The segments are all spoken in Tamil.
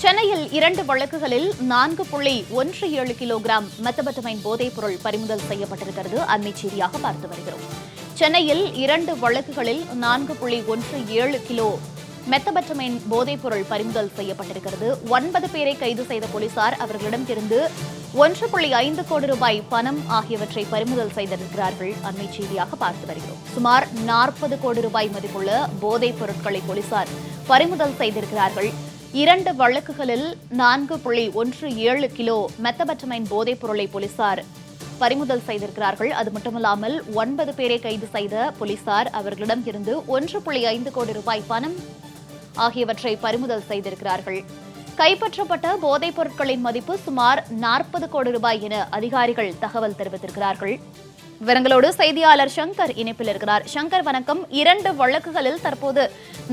சென்னையில் இரண்டு வழக்குகளில் நான்கு புள்ளி ஒன்று ஏழு கிலோகிராம் மெத்தபட்டமைன் போதைப் பொருள் பறிமுதல் செய்யப்பட்டிருக்கிறது. அண்மை பார்த்து வருகிறோம். சென்னையில் இரண்டு வழக்குகளில் நான்கு புள்ளி ஒன்று ஏழு கிலோ மெத்தபட்டமைன் போதைப் பொருள் பறிமுதல் செய்யப்பட்டிருக்கிறது. ஒன்பது பேரை கைது செய்த போலீசார் அவர்களிடம் இருந்து ஒன்று புள்ளி ஐந்து கோடி ரூபாய் பணம் ஆகியவற்றை பறிமுதல் செய்திருக்கிறார்கள். அண்மை செய்தியாக பார்த்து வருகிறோம். சுமார் நாற்பது கோடி ரூபாய் மதிப்புள்ள போதைப் பொருட்களை போலீசார் பறிமுதல் செய்திருக்கிறார்கள். இரண்டு வழக்குகளில் நான்கு புள்ளி ஒன்று ஏழு கிலோ மெத்தபட்டமைன் போதைப் பொருளை போலீசார் பறிமுதல் செய்திருக்கிறார்கள். அது மட்டுமல்லாமல் ஒன்பது பேரை கைது செய்த போலீசார் அவர்களிடம் இருந்து ஒன்று புள்ளி ஐந்து கோடி ரூபாய் பணம் ஆகியவற்றை பறிமுதல் செய்திருக்கிறார்கள். கைப்பற்றப்பட்ட போதைப் பொருட்களின் மதிப்பு சுமார் நாற்பது கோடி ரூபாய் என அதிகாரிகள் தகவல் தெரிவித்திருக்கிறார்கள். விவரங்களோடு செய்தியாளர் சங்கர் இணைப்பில் இருக்கிறார். சங்கர் வணக்கம். இரண்டு வழக்குகளில் தற்போது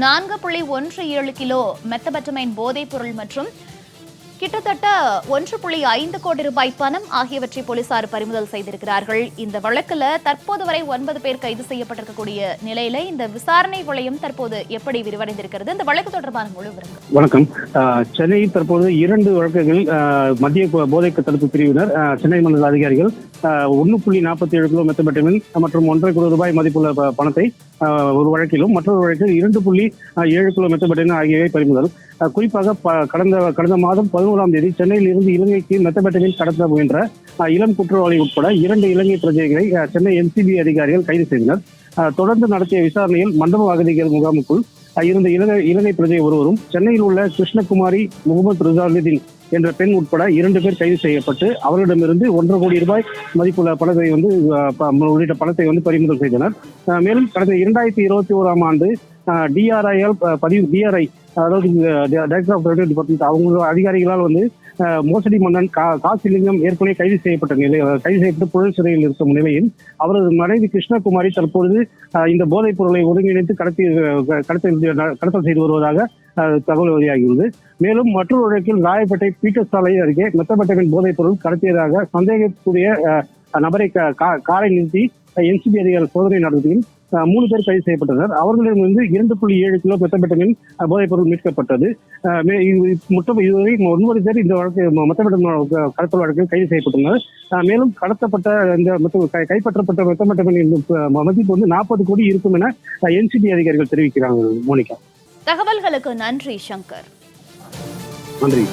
நான்கு புள்ளி ஒன்று ஏழு கிலோ மெத்தபட்டமைன் போதைப் பொருள் மற்றும் கிட்டத்தட்ட ஒன்று புள்ளி ஐந்து கோடி ரூபாய் பணம் ஆகியவற்றை போலீசார் பறிமுதல் செய்திருக்கிறார்கள். இந்த வழக்கில் தற்போது வரை ஒன்பது பேர் கைது செய்யப்பட்டிருக்கக்கூடிய நிலையில இந்த விசாரணை வளையம் தற்போது எப்படி விரிவடைந்திருக்கிறது? இந்த வழக்கு தொடர்பான முழு விவரங்கள். வணக்கம். சென்னையில் தற்போது இரண்டு வழக்குகள் மத்திய போதைக்கு தடுப்பு பிரிவினர் சென்னை மண்டல அதிகாரிகள் ஒன்று புள்ளி நாற்பத்தி ஏழு கிலோ மெத்தபெட்டமின் மற்றும் ஒன்றரை கோடி ரூபாய் மதிப்புள்ள பணத்தை ஒரு வழக்கிலும் மற்றொரு வழக்கில் இரண்டு புள்ளி ஏழு கிலோ மெத்தமெட்டமின் ஆகியவை பறிமுதல். குறிப்பாக கடந்த கடந்த மாதம் பதினோராம் தேதி சென்னையில் இருந்து இலங்கைக்கு மெத்தபெட்டமின் கடத்த முயன்ற இளம் குற்றவாளி உட்பட இரண்டு இலங்கை பிரஜைகளை சென்னை என்சிபி அதிகாரிகள் கைது செய்தனர். தொடர்ந்து நடத்திய விசாரணையில் மண்டப அகதிகள் முகாமுக்குள் இருந்த இலங்கை இலங்கை பிரஜை ஒருவரும் சென்னையில் உள்ள கிருஷ்ணகுமாரி முகமது ரிசாலுதீன் என்ற பெண் உட்பட இரண்டு பேர் கைது செய்யப்பட்டு அவர்களிடமிருந்து ஒன்றரை கோடி ரூபாய் மதிப்புள்ள பணத்தை வந்து உள்ளிட்ட பணத்தை வந்து பறிமுதல் செய்தனர். மேலும் கடந்த இரண்டாயிரத்தி இருபத்தி ஓராம் ஆண்டு டிஆர்ஐயால் பதிவு டிஆர்ஐ அதாவது டைரக்டர் ஆஃப் ரெவன்யூ டிபார்ட்மெண்ட் அவங்க அதிகாரிகளால் வந்து மோசடி மன்னன் கா காசிலிங்கம் ஏற்கனவே கைது செய்யப்பட்ட நிலை கைது செய்யப்பட்டு புழல் சிறையில் இருக்கும் நிலையில் அவரது மனைவி கிருஷ்ணகுமாரி தற்பொழுது இந்த போதைப் பொருளை ஒருங்கிணைத்து கடத்தி கடத்தல் கடத்தல் செய்து வருவதாக தகவல் வெளியாகியுள்ளது. மேலும் மற்றொரு வழக்கில் ராயப்பேட்டை பீட்டர் சாலை அருகே மெத்தப்பட்டவின் போதைப் பொருள் கடத்தியதாக சந்தேகக்கூடிய நபரை காரை நிறுத்தி என்சிபி அதிகாரிகள் சோதனை நடத்தியும் மூணு பேர் கைது செய்யப்பட்டனர். அவர்களிடமிருந்து இரண்டு புள்ளி ஏழு கிலோ மெத்தப்பட்டமின் போதைப் பொருள் மீட்கப்பட்டது. மொத்தம் இதுவரை ஒன்பது பேர் இந்த வழக்கு மெத்தப்பட்டம் கடத்தல் வழக்கில் கைது செய்யப்பட்டுள்ளனர். மேலும் கடத்தப்பட்ட இந்த கைப்பற்றப்பட்ட மெத்தப்பட்டமின் மதிப்பு வந்து நாற்பது கோடி இருக்கும் என என்சிபி அதிகாரிகள் தெரிவிக்கிறாங்க மோனிகா. தகவல்களுக்கு நன்றி சங்கர். நன்றி.